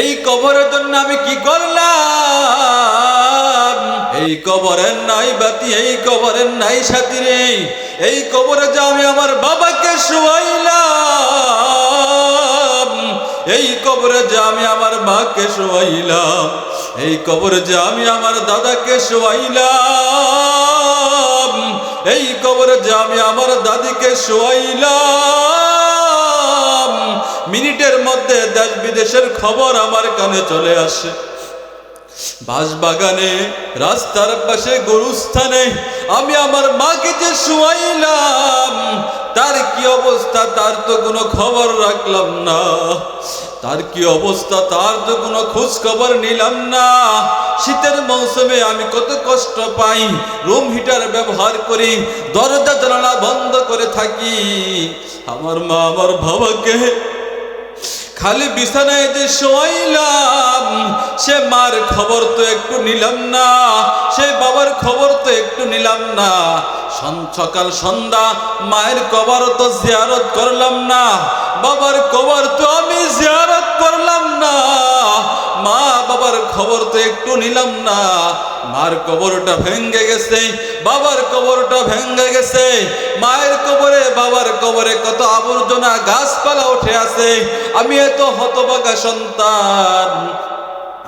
এই কবরের জন্য আমি কি করলাম? এই কবরের নাই বাতি, এই কবরের নাই সাথী রে। এই কবরে যে আমি আমার বাবাকে শোয়াইলাম। এই কবরে যে আমি আমার মাকে শোয়াইলাম। এই কবরে যে আমি আমার দাদাকে শোয়াইলাম। এই কবরে যে আমি আমার দাদিকে শোয়াইলাম। মিনিটের মধ্যে দেশ বিদেশের খবর আমার কানে চলে আসে। বাগানে রাস্তার পাশে, গরুস্থানে আমি আমার মাকে যে শুয়াইলাম, তার কি অবস্থা? তার তো কোনো খবর রাখলাম না। তার কি অবস্থা? তার তো কোনো খোঁজ খবর নিলাম না। শীতের মৌসুমে আমি কত কষ্ট পাই। রুম হিটার ব্যবহার করি, দরজা জানালা বন্ধ করে থাকি। আমার মা, আমার বাবাকে খালি বিছানায় যে শোয়াইলাম, সে মার খবর তো একটু নিলাম না, সে বাবার খবর তো একটু নিলাম না। সকাল সন্ধ্যা মায়ের কবর তো জিয়ারত করলাম না, বাবার কবর তো আমি জিয়ারত করলাম না। মা বাবার খবর তো একটু নিলাম না। মার কবরটা ভেঙ্গে গেছে, বাবার কবরটা ভেঙ্গে গেছে। মায়ের কবরে, বাবার কবরে কত আবর্জনা গাছপালা উঠে আছে। আমি এত হতবাগা সন্তান।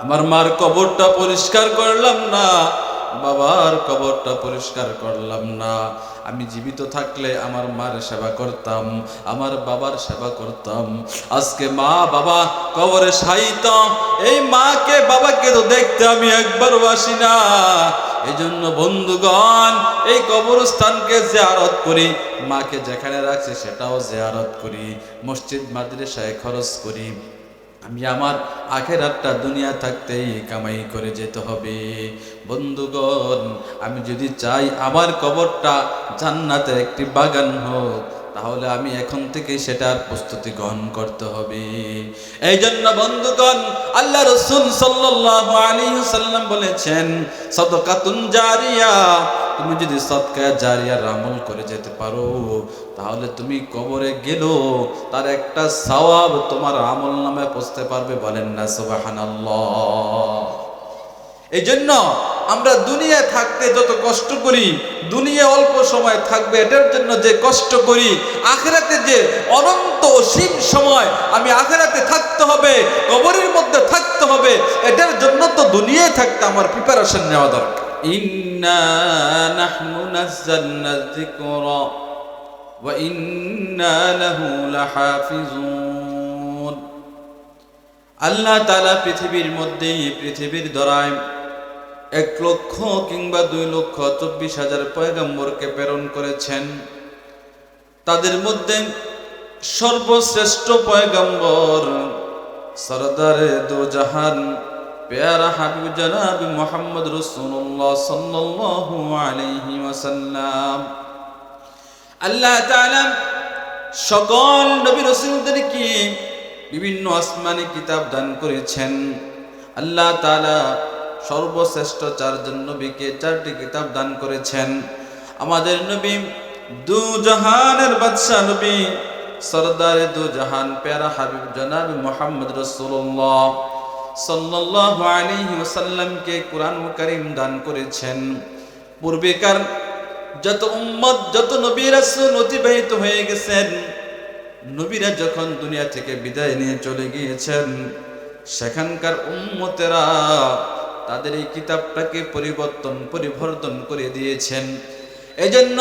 আমার মার কবরটা পরিষ্কার করলাম না। বাবার কবরটা পরিষ্কার করলাম না। আমি জীবিত থাকলে আমার মার সেবা করতাম, আমার বাবার সেবা করতাম। আজকে মা বাবা কবরে সাহিত এই মাকে বাবাকে তো দেখতে আমি একবারও আসি না। এই জন্য বন্ধুগণ, এই কবরস্থানকে জিয়ারত করি, মাকে যেখানে রাখছে সেটাও জিয়ারত করি, মসজিদ, মাদ্রাসায় খরচ করি। আমি আমার আখেরাতটা দুনিয়া থাকতেই কামাই করে যেতে হবে। বন্ধুগণ, আমি যদি চাই আমার কবরটা জান্নাতের একটি বাগান হোক, তাহলে আমি এখন থেকে সেটার প্রস্তুতি গ্রহণ করতে হবে। এই জন্য বন্ধুগণ, আল্লাহ রসুল সাল্লাহ আলী সাল্লাম বলেছেন, সদকাতুন জারিয়া তুমি যদি সৎকা জারিয়ার আমল করে যেতে পারো, তাহলে তুমি কবরে গেল, তার একটা সওয়াব তোমার আমল নামে পৌঁছতে পারবে, বলেন না, সুবহানাল্লাহ। এই জন্য আমরা দুনিয়ায় থাকতে যত কষ্ট করি দুনিয়া অল্প সময় থাকবে, এটার জন্য যে কষ্ট করি, আখেরাতে যে অনন্ত অসীম সময় আমি আখেরাতে থাকতে হবে, কবরের মধ্যে থাকতে হবে, এটার জন্য তো দুনিয়ায় থাকতে আমার প্রিপারেশন নেওয়া দরকার। নাহনু নাযালনা যিকরা ওয়া ইন্না লাহু লাহাফিজুন। আল্লাহ তালা পৃথিবীর মধ্যে পৃথিবীর দ্বারায় এক লক্ষ কিংবা দুই লক্ষ চব্বিশ হাজার পয়গম্বরকে প্রেরণ করেছেন। তাদের মধ্যে সর্বশ্রেষ্ঠ পয়গম্বর সরদারে দু জাহান পেয়ারা হাবিব জনাব মোহাম্মদ রসুল্লাহ সাল্লাল্লাহু আলাইহি ওয়াসাল্লাম। আল্লাহ তাআলা সকল নবী রসুলদেরকে বিভিন্ন আসমানি কিতাব দান করেছেন। আল্লাহ তাআলা সর্বশ্রেষ্ঠ চারজন নবীকে চারটি কিতাব দান করেছেন। আমাদের নবী দু জাহানের বাদশাহ নবী সরদারে দু জাহান প্যারা হাবিব জনাব মোহাম্মদ রসুল্লাহ সাল্লাল্লাহু আলাইহি ওয়াসাল্লামকে কোরআন কারীম দান করেছেন। পূর্বেকার যত উম্মত, যত নবী রাসূল অতিবাহিত হয়ে গেছেন, নবীরা যখন দুনিয়া থেকে বিদায় নিয়ে চলে গিয়েছেন, সেখানকার উম্মতেরা তাদের এই কিতাবটাকে পরিবর্তন পরিবর্তন করে দিয়েছেন। এজন্য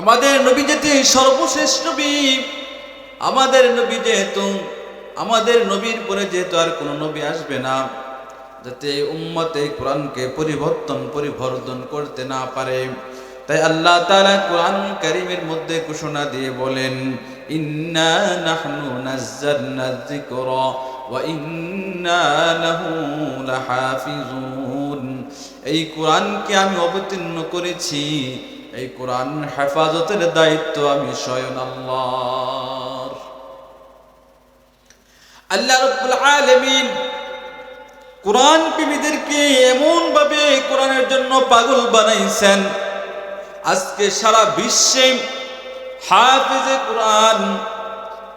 আমাদের নবী যেতে সর্বশেষ নবী, আমাদের নবী যেহেতু আমাদের নবীর পরে যেহেতু আর কোনো নবী আসবে না, যাতে উম্মতে কোরআনকে পরিবর্তন পরিবর্তন করতে না পারে, তাই আল্লাহ তাআলা কোরআন কারীমের মধ্যে ঘোষণা দিয়ে বলেন, ইন্না নাহনু নাযালনা যিকরা ওয়া ইন্না লাহু লাহাফিজুন। এই কোরআনকে আমি অবতীর্ণ করেছি, এই কোরআন হেফাজতের দায়িত্ব আমি স্বয়ং আল্লাহর আল্লাহ রব্বুল আলামিন কোরআন প্রেমীদেরকে এমন ভাবে কোরআনের জন্য পাগল বানাইছেন। আজকে সারা বিশ্বে হাফিজে কোরআন,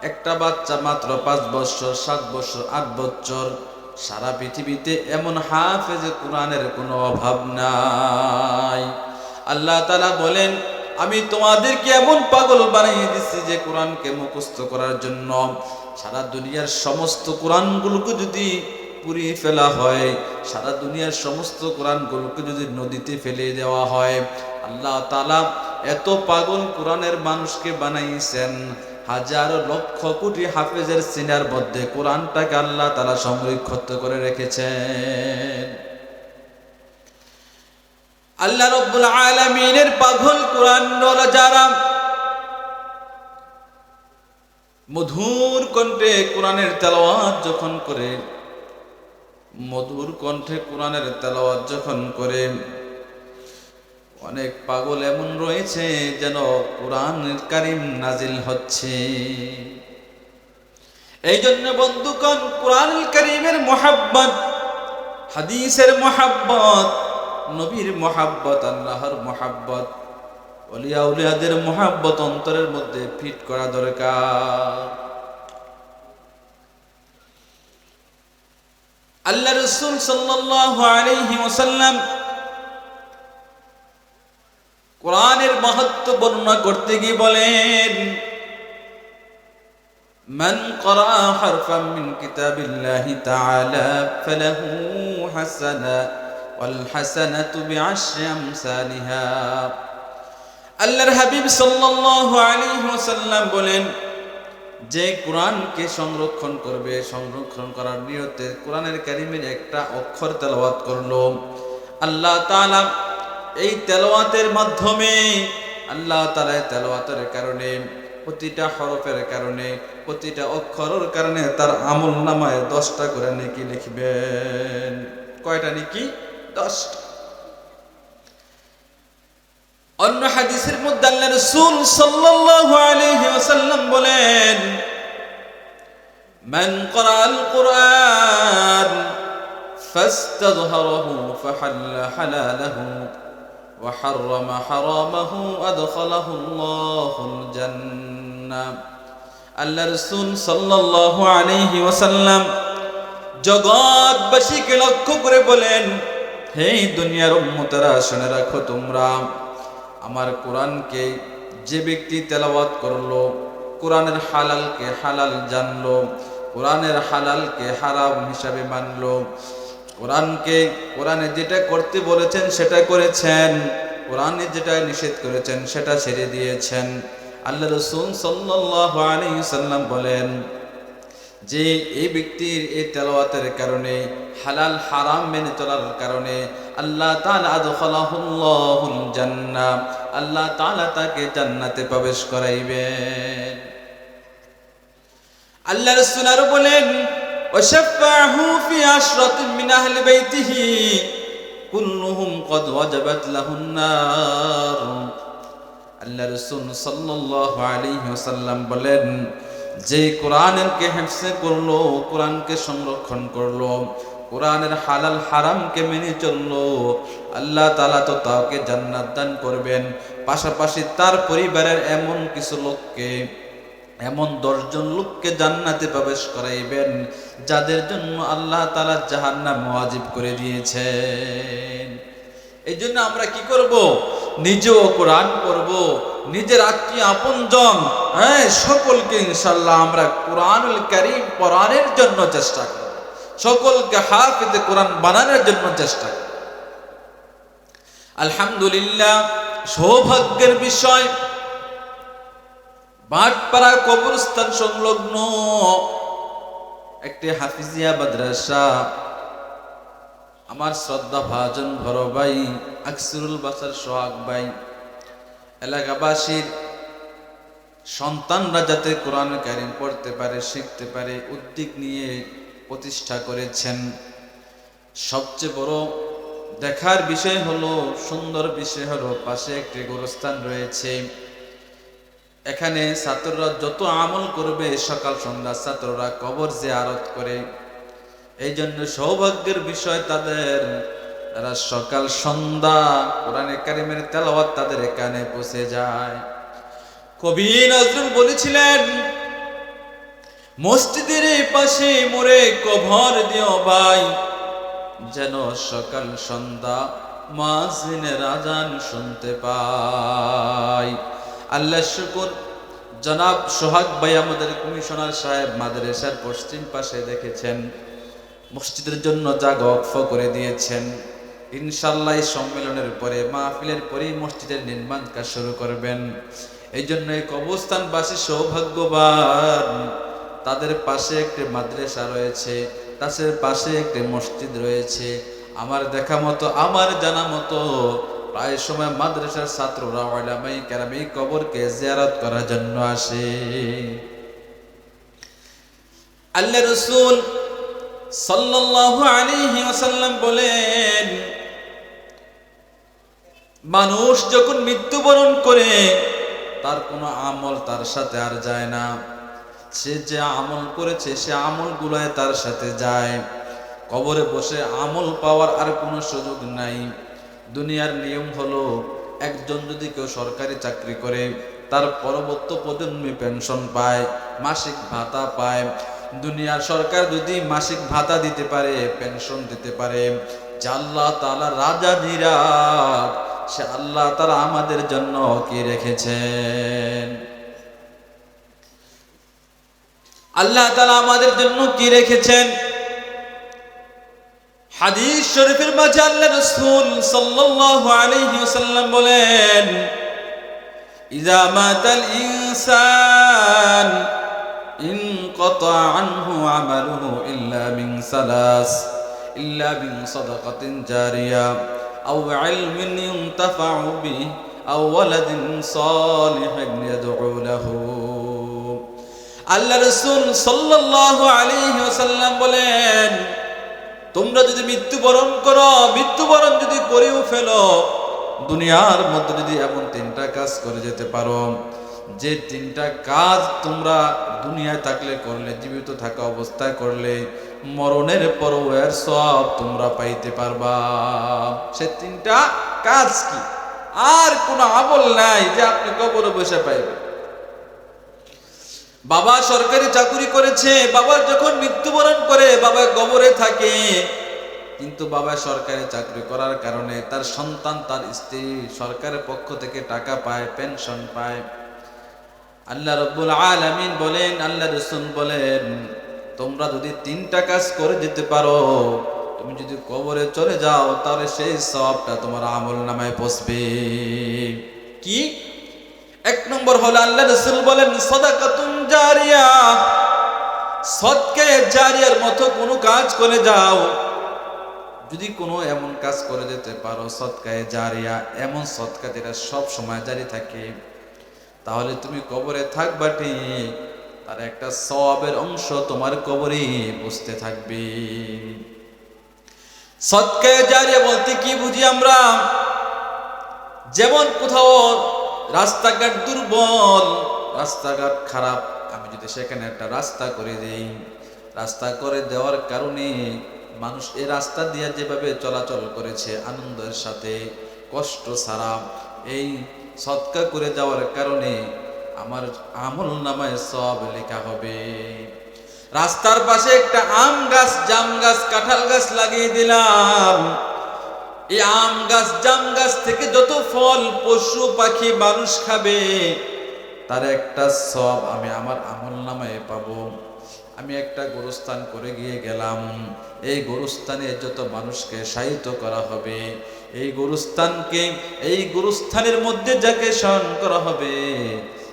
একটা বাচ্চা মাত্র পাঁচ বছর, সাত বছর, আট বছর, সারা পৃথিবীতে এমন হাফেজে কোরআনের কোনো অভাব নাই। আল্লাহ তালা বলেন, আমি তোমাদেরকে এমন পাগল বানিয়ে দিচ্ছি যে কোরআনকে মুখস্থ করার জন্য সারা দুনিয়ার সমস্ত কোরআনগুলোকে যদি পুড়িয়ে ফেলা হয়, সারা দুনিয়ার সমস্ত কোরআনগুলোকে যদি নদীতে ফেলে দেওয়া হয়, আল্লাহ তালা এত পাগল কোরআনের মানুষকে বানাইছেন, হাজার লক্ষ কোটি হাফেজের সিনার মধ্যে কোরআনটাকে আল্লাহ তালা সংরক্ষিত করে রেখেছেন। আল্লাহ রব্বুল আলমিনের পাগল কোরআন যারা মধুর কণ্ঠে কোরআনের তেলাওয়াত যখন করে, মধুর কণ্ঠে কোরআনের তেলাওয়াত যখন করে, অনেক পাগল এমন রয়েছে যেন কোরআনের কারিম নাজিল হচ্ছে। এই জন্য বন্ধুগণ কোরআন করিমের মোহাব্বত, হাদিসের মোহাব্বত, নবীর মোহাব্বত, আল্লাহর মোহাব্বত অলিয়া উলিয়াদের মোহাব্বত অন্তরের মধ্যে ফিট করা দরকার আল্লাহ রসুল সাল্লাল্লাহু আলাইহি ওয়াসাল্লাম কোরআনের মাহাত্ম বর্ণনা করতে গিয়ে বলেন من قرأ حرفا من كتاب الله تعالى فله حسنة والحسنة بعشر أمثالها আল্লাহর হাবিব সাল্লাল্লাহু আলাইহি ওয়াসাল্লাম বলেন, যে কোরআনকে সংরক্ষণ করবে, সংরক্ষণ করার নিয়তে কোরআনের কারিমের একটা অক্ষর তেলাওয়াত করল। আল্লাহ তাআলা এই তেলাওয়াতের মাধ্যমে আল্লাহ তাআলা তেলাওয়াতের কারণে, প্রতিটা হরফের কারণে, প্রতিটা অক্ষরের কারণে তার আমল নামায় দশটা করে নেকি লিখবেন। কয়টা নেকি? দশটা। অন্য হাদিসের মধ্যে আল্লাহ রসুল সাল্লাল্লাহু আলাইহি ওয়াসাল্লাম বলেন, মান ক্বরা আল কুরআন ফাস্তাযহারাহু ফাহাল্লা হালালাহু ওয়া হাররামা হারামাহু আদখালাহু আল্লাহুল জান্নাহ আল্লাহ রসুল সাল্লাল্লাহু আলাইহি ওয়াসাল্লাম জগৎবাসীকে লক্ষ্য করে বলেন, হে দুনিয়ার উম্মতরা, শুনে রাখো তোমরা আমার কোরআনকে যে ব্যক্তি তেলাওয়াত করল, কোরআনের হালালকে হালাল জানলো, কোরআনের হালালকে হারাম হিসাবে মানলো, কোরআনকে, কোরআনে যেটা করতে বলেছেন সেটা করেছেন, কোরআনে যেটা নিষেধ করেছেন সেটা ছেড়ে দিয়েছেন। আল্লাহ রসুল সাল্লাহ আলী সাল্লাম বলেন যে এই ব্যক্তির এই তেলাওয়াতের কারণে, হালাল, হারাম মেনে চলার কারণে আল্লাহ আদখালাহুল্লাহুল জান্নাহ, আল্লাহ তালা তাকে জান্নাতে প্রবেশ করাইবেন। আল্লাহ রাসূল আরও বলেন কদ আল্লাহ রাসূল সাল্লাল্লাহু বলেন যে কোরআনকে হেফসে করল, কোরআনকে সংরক্ষণ করল, কোরআনের হালাল হারামকে মেনে চলল, আল্লাহ তালা তো তাকে জান্নাত দান করবেন। পাশাপাশি তার পরিবারের এমন কিছু লোককে, এমন দশজন লোককে জান্নাতে প্রবেশ করাইবেন, যাদের জন্য আল্লাহ তালা জাহান্নাম ওয়াজিব করে দিয়েছেন। এই জন্য আমরা কি করব? নিজেও কোরআন করব নিজের আত্মীয় আপনজন হ্যাঁ সকলকে ইনশাল্লাহ আমরা কোরআনুল কারীম পড়ানোর জন্য চেষ্টা করব। সকলকে হাফিজে কোরআন বানানোর জন্য চেষ্টা করব। আলহামদুলিল্লাহ, সৌভাগ্যের বিষয়, বাটপাড়া কবরস্থান সংলগ্ন একটি হাফিজিয়া মাদ্রাসা আমার শ্রদ্ধা ভাজন ভর ভাই, আকসিরুল বাসার সোহাগ ভাই। এলাকাবাসীর সন্তানরা যাতে কোরআন কারিম পড়তে পারে, শিখতে পারে, উদ্যোগ নিয়ে প্রতিষ্ঠা করেছেন। সবচেয়ে বড় দেখার বিষয় হলো, সুন্দর বিষয় হলো পাশে একটি গোরস্থান রয়েছে। এখানে ছাত্ররা যত আমল করবে, সকাল সন্ধ্যা ছাত্ররা কবর যে আরত করে। এই জন্য সৌভাগ্যের বিষয় তাদের। তারা সকাল, সন্ধ্যা, কোরআনে কারিমের তেলাওয়াত তাদের কানে পৌঁছে যায়। কবি নজরুল বলেছিলেন, মসজিদের পাশে মোরে কভর দিও ভাই। যেন সকাল, সন্ধ্যা মাঝিনের আজান শুনতে পাই। আল্লাহ শুকুর। জনাব সোহাগ ভাই আমাদের কমিশনার সাহেব মাদ্রাসার পশ্চিম পাশে দেখেছেন। মসজিদের জন্য যা অক্ষ করে দিয়েছেন, ইনশাল্লাহ সম্মেলনের পরে মাহফিলের পরেই মসজিদের নির্মাণ কাজ শুরু করবেন। এই জন্য এই কবরস্থানবাসী সৌভাগ্যবান। তাদের পাশে একটি মাদ্রাসা রয়েছে, তাদের পাশে একটি মসজিদ রয়েছে। আমার দেখা মতো, আমার জানা মতো, প্রায় সময় মাদ্রাসার ছাত্ররা ওলামাই কেরাম এই কবরকে জিয়ারত করার জন্য আসে। আল্লাহ রসুল সাল্লাল্লাহু আলাইহি ওয়াসাল্লাম বলেন, মানুষ যখন মৃত্যুবরণ করে, তার কোনো আমল তার সাথে আর যায় না। সে যে আমল করেছে, সে আমলগুলোয় তার সাথে যায়। কবরে বসে আমল পাওয়ার আর কোনো সুযোগ নাই। দুনিয়ার নিয়ম হলো, একজন যদি কেউ সরকারি চাকরি করে, তার পরবর্তী প্রজন্মে পেনশন পায়, মাসিক ভাতা পায় দুনিয়ার সরকার যদি মাসিক ভাতা দিতে পারে, পেনশন দিতে পারে আল্লাহ তালা রাজা নিরাট সে আল্লাহ তারা আমাদের জন্য কি রেখেছেন? আল্লাহ তালা আমাদের জন্য কি রেখেছেন? হাদিস শরীফের মাঝে আল্লাহ রসুল সাল্লাল্লাহু আলাইহি ওয়াসাল্লাম বলেন ইজা মাতাল ইনসান انقطع عنه عمله إلا من ثلاث إلا من صدقة جارية أو علم ينتفع به أو ولد صالح يدعو له আল্লাহ রসুল সাল্লাল্লাহু আলাইহি ওয়াসাল্লাম বলেন তোমরা যদি মৃত্যুবরণ করো মৃত্যুবরণ যদি করেও ফেলো দুনিয়ার মধ্যে যদি এমন তিনটা কাজ করে যেতে পারো যে তিনটা কাজ তোমরা দুনিয়ায় থাকলে করলে, জীবিত থাকা অবস্থায় করলে, মরণের এর সব তোমরা পাইতে পারবা। সে তিনটা কাজ কি? আর কোনো আমল নাই যে আপনি কবরে বসে পাইবেন। বাবা সরকারি চাকুরি করেছে, বাবা যখন মৃত্যুবরণ করে, বাবা কবরে থাকে। কিন্তু বাবা সরকারি চাকরি করার কারণে তার সন্তান, তার স্ত্রী সরকারের পক্ষ থেকে টাকা পায়, পেনশন পায়। আল্লাহ রব্বুল আলামিন বলেন, আল্লাহ রসুল বলেন, তোমরা যদি তিনটা কাজ করে যেতে পারো, তুমি যদি কবরে চলে যাও, তাহলে সেই সবটা তোমার আমল নামায় পৌঁছবে কি? এক নম্বর হলো আল্লাহ রসুল বলেন, সদাকাতুন জারিয়া, সৎকে জারিয়ার মতো কোনো কাজ করে যাও। যদি কোনো এমন কাজ করে যেতে পারো, সৎকায় জারিয়া, এমন সৎকা যেটা সব সময় জারি থাকে তাহলে তুমি কবরে থাকবা ঠিক তার একটা সবের অংশ তোমার কবরে বসতে থাকবে। সৎকায় জারিয়া বলতে কি বুঝি আমরা? যেমন কোথাও রাস্তাঘাট দুর্বল, রাস্তাঘাট খারাপ, আমি যদি সেখানে একটা রাস্তা করে দেই, রাস্তা করে দেওয়ার কারণে মানুষ এই রাস্তা দিয়ে যেভাবে চলাচল করেছে, আনন্দের সাথে, কষ্ট ছাড়া, এই সৎকা করে যাওয়ার কারণে আমার আমল নামায় সব লেখা হবে। রাস্তার পাশে একটা আম গাছ, জাম গাছ, কাঁঠাল গাছ লাগিয়ে দিলাম। এই আম গাছ, জাম গাছ থেকে যত ফল, পশু, পাখি, মানুষ খাবে, তার একটা সব আমি আমার আমল নামায় পাবো। আমি একটা গোরস্থান করে গিয়ে গেলাম। এই গোরস্থানে যত মানুষকে সাহিত্য করা হবে এই গুরুস্থানকে, এই গুরুস্থানের মধ্যে যাকে স্মরণ করা হবে,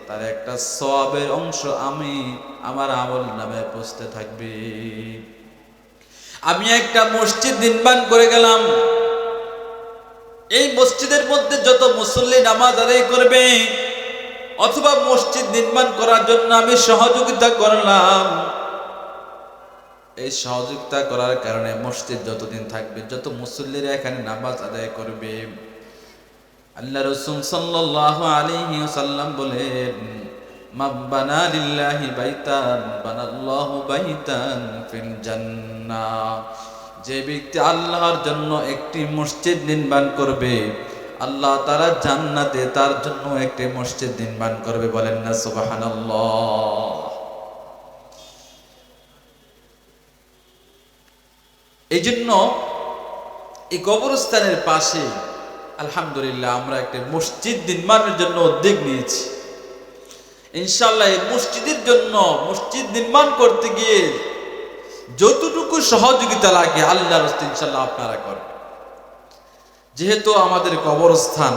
তার একটা সবের অংশ আমি আমার আমল নামে পৌঁছতে থাকবে। আমি একটা মসজিদ নির্মাণ করে গেলাম। এই মসজিদের মধ্যে যত মুসল্লি নামাজ আদায় করবে, অথবা মসজিদ নির্মাণ করার জন্য আমি সহযোগিতা করলাম এই সহযোগিতা করার কারণে মসজিদ যতদিন থাকবে, যত মুসল্লিরা এখানে নামাজ আদায় করবে, আল্লাহ রসুল সাল্লাল্লাহু আলাইহি ওয়াসাল্লাম বলেন যে ব্যক্তি আল্লাহর জন্য একটি মসজিদ নির্মাণ করবে, আল্লাহ তারা জান্নাতে তার জন্য একটি মসজিদ নির্মাণ করবে বলেন না, সুবহানাল্লাহ। এই জন্য এই কবরস্থানের পাশে, আলহামদুলিল্লাহ, আমরা একটা মসজিদ নির্মাণের জন্য উদ্যোগ নিয়েছি। ইনশাল্লাহ এই মসজিদের জন্য, মসজিদ নির্মাণ করতে গিয়ে যতটুকু সহযোগিতা লাগে আল্লাহ ইনশাল্লাহ আপনারা করবেন যেহেতু আমাদের কবরস্থান,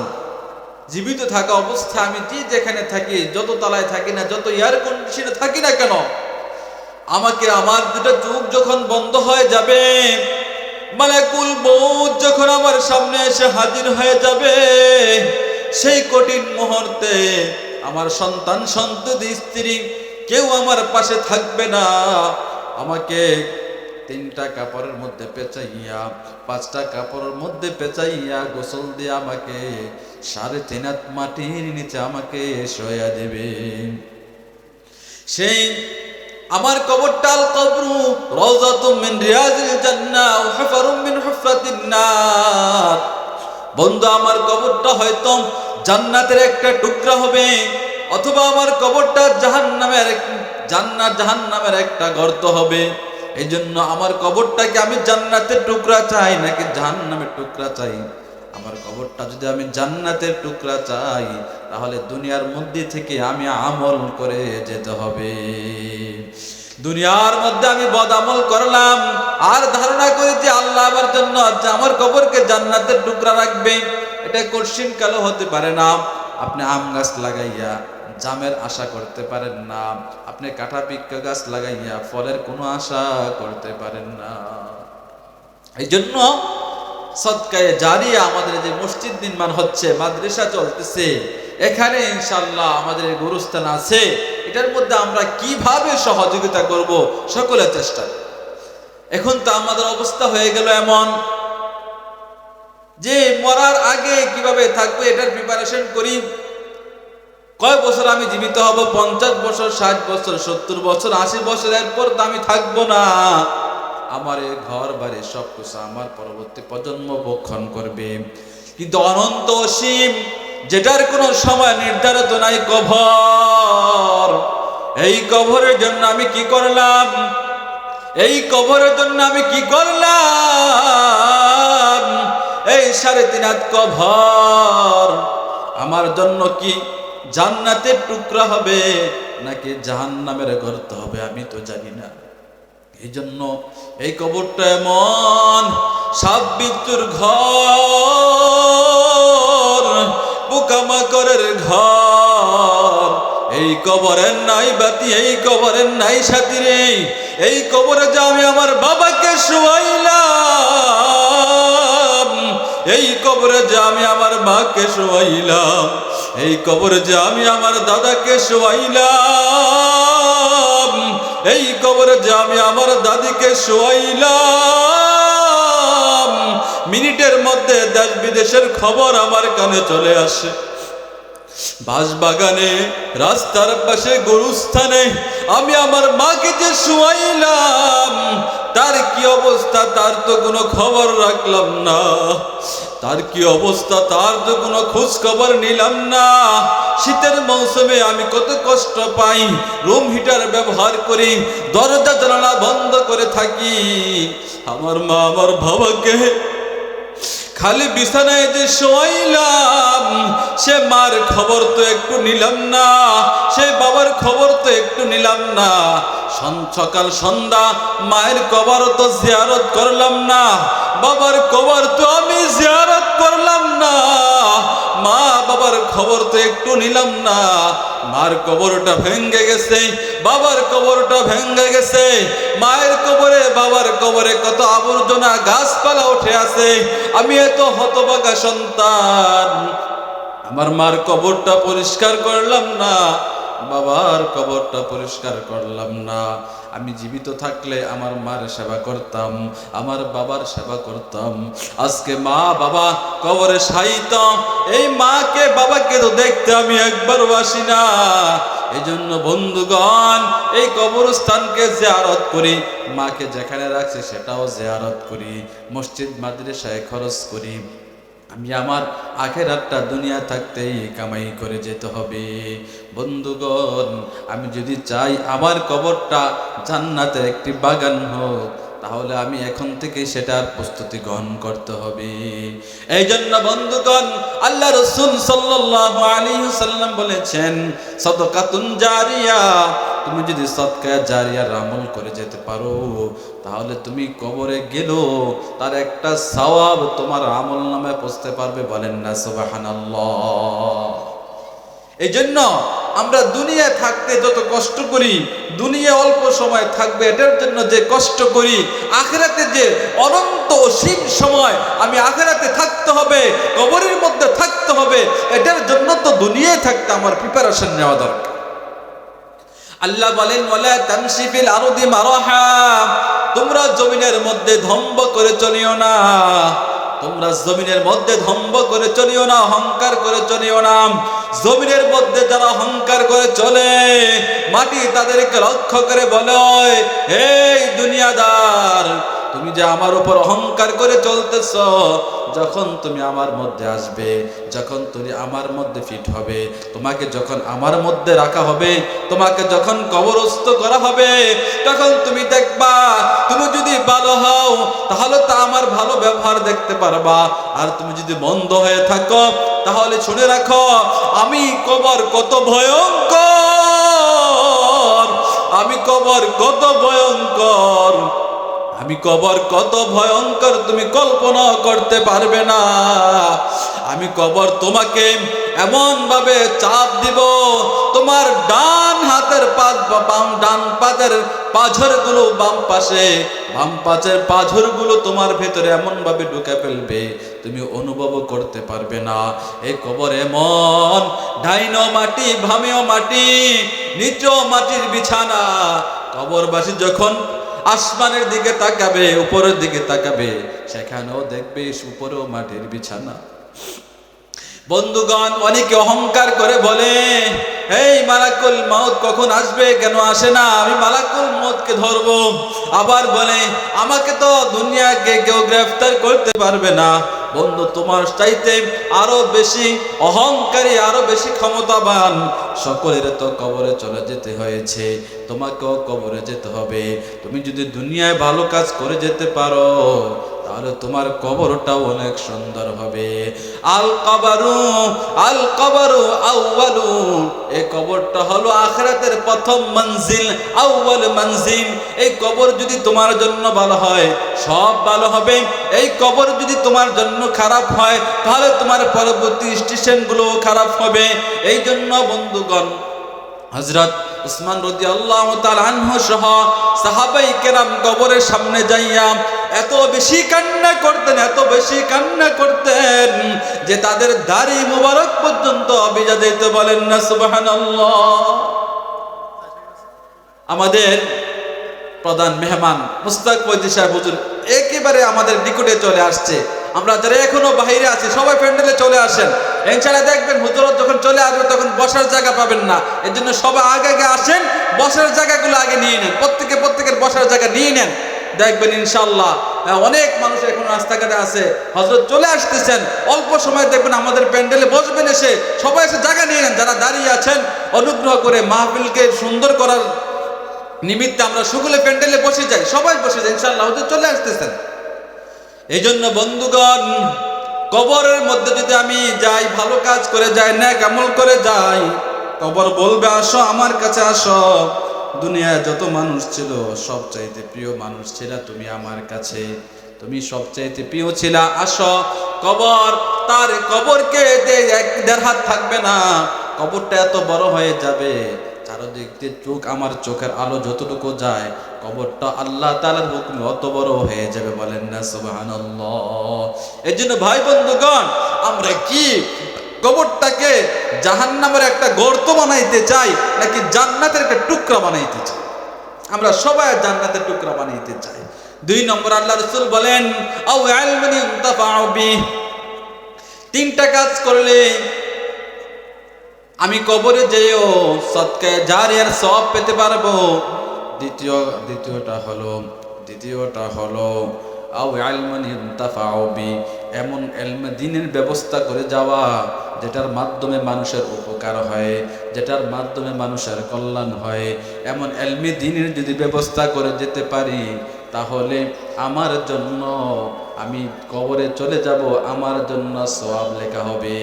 জীবিত থাকা অবস্থা আমি যে যেখানে থাকি, যত তলায় থাকি না, যত এয়ার কন্ডিশনে থাকি না কেন আমাকে আমার দুটো চোখ যখন বন্ধ হয়ে যাবে, মালাকুল মৌত যখন আমার সামনে এসে হাজির হয়ে যাবে, সেই কঠিন মুহূর্তে আমার সন্তান, সন্ততি, স্ত্রী কেউ আমার পাশে থাকবে না। আমাকে তিনটা কাপড়ের মধ্যে পেঁচাইয়া, পাঁচটা কাপড়ের মধ্যে পেঁচাইয়া গোসল দিয়ে আমাকে সাড়ে তিন মাটির নিচে আমাকে শোয়া দেবে। সেই আমার কবরটা আল কবরু রওজাতুম মিন রিয়াজিল জান্নাহ ওয়া হুফারুম মিন হুফরাতিন নার। বন্ধু, আমার কবরটা হয়তো জান্নাতের একটা টুকরা হবে, অথবা আমার কবরটা জাহান্নামের জান্নাত জাহান্নামের একটা গর্ত হবে। এই জন্য আমার কবরটাকে আমি জান্নাতের টুকরা চাই, নাকি জাহান্নামের টুকরা চাই? আমার কবরটা যদি আমি জান্নাতের টুকরা চাই, তাহলে দুনিয়ার মধ্যে থেকে আমি আমল করে যেতে হবে। দুনিয়ার মধ্যে আমি বদ আমল করলাম, আর ধারণা করি যে আল্লাহ আমার জন্য আমার কবরকে জান্নাতের টুকরা রাখবে। এটা কঠিন কালো হতে পারে না। আপনি আম গাছ লাগাইয়া জামের আশা করতে পারেন না। আপনি কাঁঠা পিক্কা গাছ লাগাইয়া ফলের কোনো আশা করতে পারেন না। এই জন্য সৎকায়ে জারিয়া আমাদের যে মসজিদ নির্মাণ হচ্ছে, মাদ্রাসা চলতেছে, এখানে ইনশাল্লাহ আমাদের গুরুস্থান আছে। এটার মধ্যে আমরা কীভাবে সহযোগিতা করব সকলের চেষ্টা। এখন তো আমাদের অবস্থা হয়ে গেল এমন যে মরার আগে কীভাবে থাকবে এটার প্রিপারেশন করি। কয় বছর আমি জীবিত হব? পঞ্চাশ বছর, ষাট বছর, সত্তর বছর, আশি বছর, এরপর তো আমি থাকব না। আমার ঘর বাড়ি সব কিছু আমার পরবর্তী প্রজন্ম ভক্ষণ করবে। কিন্তু অনন্ত অসীম, যেটার কোনো সময় নির্ধারিত নাই কভর এই কভরের জন্য আমি কি করলাম? এই কভরের জন্য আমি কি করলাম? এই সাড়ে তিন হাত কভর আমার জন্য কি জান্নাতের টুকরা হবে নাকি জাহান্নামের গর্ত হবে আমি তো জানি না। এই জন্য এই কবরটা এমন সাপ বিদ্যুর ঘর পোকামাকড়ের ঘর। এই কবরের নাই বাতি, এই কবরের নাই সাথী রে। এই কবরে যে আমি আমার বাবাকে শোয়াইলাম, এই কবরে যে আমি আমার মাকে শোয়াইলাম, এই কবরে যে আমি আমার দাদাকে শোয়াইলাম। এই কবরে যে আমি আমার দাদিকে শোয়াইলাম, মিনিটের মধ্যে দেশ বিদেশের খবর আমার কানে চলে আসে। বাগানে রাস্তার পাশে গরুস্থানে আমি আমার মাকে যে শুয়াইলাম, তার কি অবস্থা, তার তো কোনো খবর রাখলাম না। তার কি অবস্থা, তার তো কোনো খোঁজ খবর নিলাম না। শীতের মৌসুমে আমি কত কষ্ট পাই, রুম হিটার ব্যবহার করি, দরজা জানালা বন্ধ করে থাকি। আমার মা, আমার বাবাকে খালি বিছানায় যে শোয়াইলাম, সে মার খবর তো একটু নিলাম না, সে বাবার খবর তো একটু নিলাম না। সকাল সন্ধ্যা মায়ের কবর তো জিয়ারত করলাম না, বাবার কবর তো আমি জিয়ারত করলাম না। মা বাবার খবর তো একটু নিলাম না। মার কবরটা ভেঙ্গে গেছে, বাবার কবরটা ভেঙ্গে গেছে। মায়ের কবরে, বাবার কবরে কত আবর্জনা গাছপালা উঠে আছে। আমি এত হতবাগা সন্তান। আমার মার কবরটা পরিষ্কার করলাম না। বাবার কবরটা পরিষ্কার করলাম না। আমি জীবিত থাকলে আমার মার সেবা করতাম, আমার বাবার সেবা করতাম। আজকে মা বাবা কবরে সাহিত এই মাকে বাবাকে তো দেখতে আমি একবারও আসি না। এই জন্য বন্ধুগণ, এই কবরস্থানকে জিয়ারত করি, মাকে যেখানে রাখছে সেটাও জিয়ারত করি, মসজিদ, মাদ্রাসায় খরচ করি। আমি আমার আখেরাতটা দুনিয়া থাকতেই কামাই করে যেতে হবে। বন্ধুগণ, আমি যদি চাই আমার কবরটা জান্নাতের একটি বাগান হোক তাহলে আমি এখন থেকে সেটার প্রস্তুতি গ্রহণ করতে হবে। এই জন্য বন্ধুগণ, আল্লাহ রসুল সাল্লাম বলেছেন, সদকাতুন জারিয়া তুমি যদি সৎকা জারিয়ার আমল করে যেতে পারো, তাহলে তুমি কবরে গেলো, তার একটা সওয়াব তোমার আমল নামে পৌঁছতে পারবে বলেন না, সুবহানাল্লাহ। এই জন্য আমরা দুনিয়ায় থাকতে যত কষ্ট করি, দুনিয়া অল্প সময় থাকবে, এটার জন্য যে কষ্ট করি, আখেরাতে যে অনন্ত অসীম সময় আমি আখেরাতে থাকতে হবে, কবরের মধ্যে থাকতে হবে, এটার জন্য তো দুনিয়ায় থাকতে আমার প্রিপারেশন নেওয়া দরকার। আল্লাহ বলেন, ওয়ালা তামশিফিল আরদি মারাহা। তোমরা জমিনের মধ্যে ধম্ব করে চলিও না। তোমরা জমিনের মধ্যে ধম্ব করে চলিও না, অহংকার করে চলিও না। জমিনের মধ্যে যারা অহংকার করে চলে, মাটি তাদেরকে লক্ষ্য করে বলে, এই দুনিয়াদার তুমি যে আমার উপর অহংকার করে চলতেছ, যখন তুমি আমার মধ্যে আসবে, যখন তুমি আমার মধ্যে ফিট হবে, তোমাকে যখন আমার মধ্যে রাখা হবে, তোমাকে যখন কবরস্থ করা হবে, তখন তুমি দেখবা, তুমি যদি ভালো হও, তাহলে তো আমার ভালো ব্যবহার দেখতে পারবা। আর তুমি যদি মন্দ হয়ে থাকো, তাহলে শুনে রাখো, আমি কবর কত ভয়ঙ্কর, আমি কবর কত ভয়ঙ্কর। আমি কবর কত ভয়ঙ্কর তুমি কল্পনা করতে পারবে না। আমি কবর তোমাকে এমন ভাবে চাপ দিব, তোমার ডান হাতের পাঁচ বাম, ডান পাজের পাঝরগুলো বাম পাশে, বাম পাশের পাঝরগুলো তোমার ভেতরে এমন ভাবে ঢুকে ফেলবে, তুমি অনুভব করতে পারবে না। এই কবর এমন, ডাইনো মাটি, ভামেও মাটি, নিচেও মাটির বিছানা। কবরবাসী যখন আসমানের দিকে তাকাবে, উপরের দিকে তাকাবে, সেখানেও দেখবে উপরেও মাটির বিছানা। বন্ধুগণ, অনেকে অহংকার করে বলে, এই মালাকুল মাউত কখন আসবে? কেন আসে না? আমি মালাকুল মতকে ধরব। আবার বলে, আমাকে তো দুনিয়াকে কেউ গ্রেফতার করতে পারবে না। বন্ধু, তোমার চাইতে আরও বেশি অহংকারী, আরও বেশি ক্ষমতাবান সকলের তো কবরে চলে যেতে হয়েছে। তোমাকেও কবরে যেতে হবে। তুমি যদি দুনিয়ায় ভালো কাজ করে যেতে পারো তাহলে তোমার কবরটাও অনেক সুন্দর হবে। আল কবরু আল কবরু আউয়ালু। এই কবরটা হলো আখরাতের প্রথম মঞ্জিল, আউয়াল মঞ্জিল। এই কবর যদি তোমার জন্য ভালো হয়, সব ভালো হবে। এই কবর যদি তোমার জন্য খারাপ হয়, তাহলে তোমার পরবর্তী স্টেশনগুলো খারাপ হবে। এই জন্য বন্ধুগণ হজরত উসমান রদি আল্লাহ সহ সাহাবাই কেরাম কবরের সামনে যাইয়া এত বেশি কান্না করতেন, এত বেশি কান্না করতেন যে তাদের দাড়ি মোবারক পর্যন্ত অভিজা দিতে বলেন না সুবাহান আমাদের প্রধান মেহমান মুস্তাক পৈদি সাহেব হুজুর একেবারে আমাদের নিকটে চলে আসছে। আমরা যারা এখনও বাইরে আছি সবাই প্যান্ডেলে চলে আসেন। ইনশাআল্লাহ দেখবেন হুজুরত যখন চলে আসবে তখন বসার জায়গা পাবেন না। এর জন্য সবাই আগে আগে আসেন বসার জায়গাগুলো আগে নিয়ে নেন। প্রত্যেকে প্রত্যেকের বসার জায়গা নিয়ে নেন। দেখবেন ইনশাল্লাহ হ্যাঁ, অনেক মানুষ এখন রাস্তাঘাটে আছে। হজরত চলে আসতেছেন অল্প সময় দেখবেন আমাদের প্যান্ডেলে বসবেন এসে সবাই এসে জায়গা নিয়ে নেন। যারা দাঁড়িয়ে আছেন অনুগ্রহ করে মাহফিলকে সুন্দর করার নিমিত্তে আমরা সকলে প্যান্ডেলে বসে যাই, সবাই বসে যাই ইনশাল্লাহ চলে আসতেছেন। এই জন্য বন্ধুগণ, কবরের মধ্যে যদি আমি যাই, ভালো কাজ করে যাই না কেমন করে যাই, কবর বলবে, আসো, আমার কাছে আসো। দুনিয়ায় যত মানুষ ছিল, সবচাইতে প্রিয় মানুষ ছিল তুমি আমার কাছে। তুমি সবচাইতে প্রিয় ছিল, আসো। কবর, তার কবরকে দেড় হাত থাকবে না, কবরটা এত বড় হয়ে যাবে। দিয়ে চোখ আমার চোখের আলো যতটুকু যায়, কবরটা আল্লাহ তালার হুকুমে অত বড় হয়ে যাবে বলেন না, সুবহানাল্লাহ। এই জন্য ভাই বন্ধুগণ, আমরা কি কবরটাকে জাহান্নামের একটা গর্ত বানাইতে চাই, নাকি জান্নাতের একটা টুকরা বানাইতে চাই? আমরা সবাই জান্নাতের টুকরা বানাইতে চাই। দুই নম্বর আল্লাহ রসুল বলেন। তিনটা কাজ করলে আমি কবরে যেও সৎকায় জারিয়ার সব পেতে পারব। দ্বিতীয়, দ্বিতীয়টা হলো দ্বিতীয়টা হলো, আও আলমান ইনতাফাউবি এমন এলমে দিনের ব্যবস্থা করে যাওয়া, যেটার মাধ্যমে মানুষের উপকার হয়, যেটার মাধ্যমে মানুষের কল্যাণ হয়। এমন এলমি দিনের যদি ব্যবস্থা করে যেতে পারি, তাহলে আমার জন্য আমি কবরে চলে যাব, আমার জন্য সওয়াব লেখা হবে।